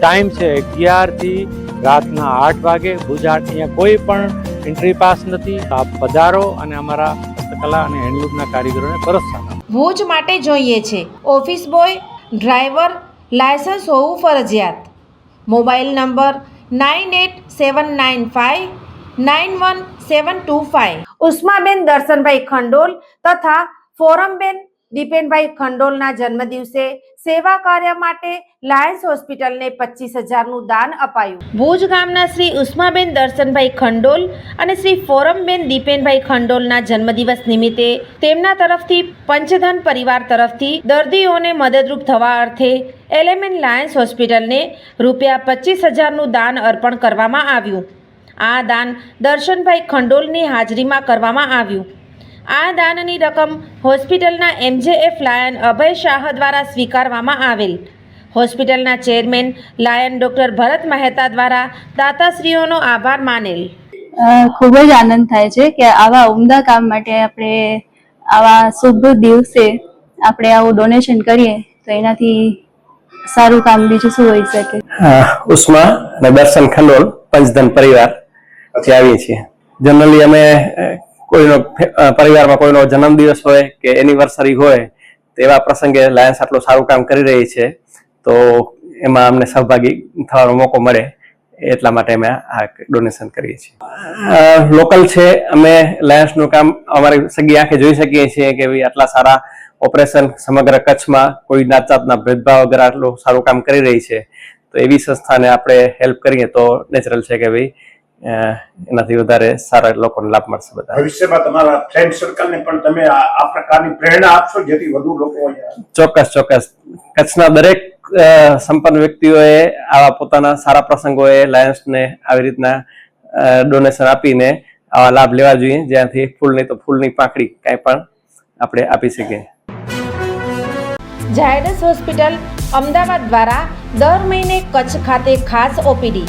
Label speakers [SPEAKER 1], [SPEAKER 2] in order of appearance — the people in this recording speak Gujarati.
[SPEAKER 1] ટાઈમ છે અગિયારથી રાતના આઠ વાગે. ભુજાટ અહીંયા કોઈ પણ એન્ટ્રી પાસ નથી. આપ પધારો અને અમારા હસ્તકલા અને હેન્ડલૂમના કારીગરોને પરસ્તા
[SPEAKER 2] ભુજ માટે જોઈએ છે. ઓફિસ બોય ડ્રાઈવર લાયસન્સ હોવું ફરજિયાત. Mobile number nine eight seven nine five nine one seven two five ઉષ્માબેન દર્શનભાઈ ખંડોલ તથા ફોરમબેન દીપેનભાઈ ખંડોલના જન્મદિવસે સેવા કાર્ય માટે લાયન્સ હોસ્પિટલને પચીસ હજારનું દાન અપાયું. ભુજ ગામના શ્રી ઉષ્માબેન દર્શનભાઈ ખંડોલ અને શ્રી ફોરમબેન દીપેનભાઈ ખંડોલના જન્મદિવસ નિમિત્તે તેમના તરફથી પંચધન પરિવાર તરફથી દર્દીઓને મદદરૂપ થવા અર્થે એલેમેન લાયન્સ હોસ્પિટલને રૂપિયા પચીસ હજારનું દાન અર્પણ કરવામાં આવ્યું. આ દાન દર્શનભાઈ ખંડોલની હાજરીમાં કરવામાં આવ્યું. આ દાનની રકમ હોસ્પિટલના એમજેએફ લાયન અભય શાહ દ્વારા સ્વીકારવામાં આવેલ. હોસ્પિટલના chairman Lion doctor Bharat Mehta દ્વારા દાતાશ્રીઓનો આભાર માનેલ.
[SPEAKER 3] ખૂબ જ આનંદ થાય છે કે આવા ઉમદા કામ માટે આપણે આવા શુભ દિવસે આપણે આવું ડોનેશન કરીએ તો એનાથી સારું કામ બીજું શું હોઈ શકે?
[SPEAKER 4] ઉષ્મા અને દર્શન ખંડોલ પંચધન પરિવારથી આવીએ છીએ. જનરલી અમે કોઈનો પરિવારમાં કોઈનો જન્મદિવસ હોય કે એનિવર્સરી હોય, તેવા પ્રસંગે લાયન્સ આટલું સારું કામ કરી રહી છે, તો એમાં અમને સહભાગી થવાનો મોકો મળે, એટલા માટે અમે આ ડોનેશન કરીએ છીએ. લોકલ છે, અમે લાયન્સનું કામ અમારી સગી આંખે જોઈ શકીએ છીએ કે ભાઈ આટલા સારા ઓપરેશન સમગ્ર કચ્છમાં કોઈ જાત જાતના ભેદભાવ વગર આટલું સારું કામ કરી રહી છે, તો એવી સંસ્થાને આપણે હેલ્પ કરીએ તો નેચરલ છે કે ભાઈ એનાથી વધારે સારા લોકોને લાભ મળશે બધા
[SPEAKER 5] ભવિષ્યમાં તમારા ફ્રેન્ડ સર્કલને પણ તમે આ પ્રકારની પ્રેરણા આપશો જેથી વધુ લોકો
[SPEAKER 4] ચોક્કસ ચોક્કસ. કચ્છના દરેક સંપન્ન વ્યક્તિઓએ આવા પોતાના સારા પ્રસંગોએ લાયન્સને આવી રીતના ડોનેશન આપીને આવા લાભ લેવા જોઈએ. જ્યાંથી ફૂલ નહીં તો ફૂલની પાંખડી કાંઈ પણ આપણે આપી શકીએ.
[SPEAKER 2] ઝાયડસ હોસ્પિટલ અમદાવાદ દ્વારા દર મહિને કચ્છ ખાતે ખાસ OPD.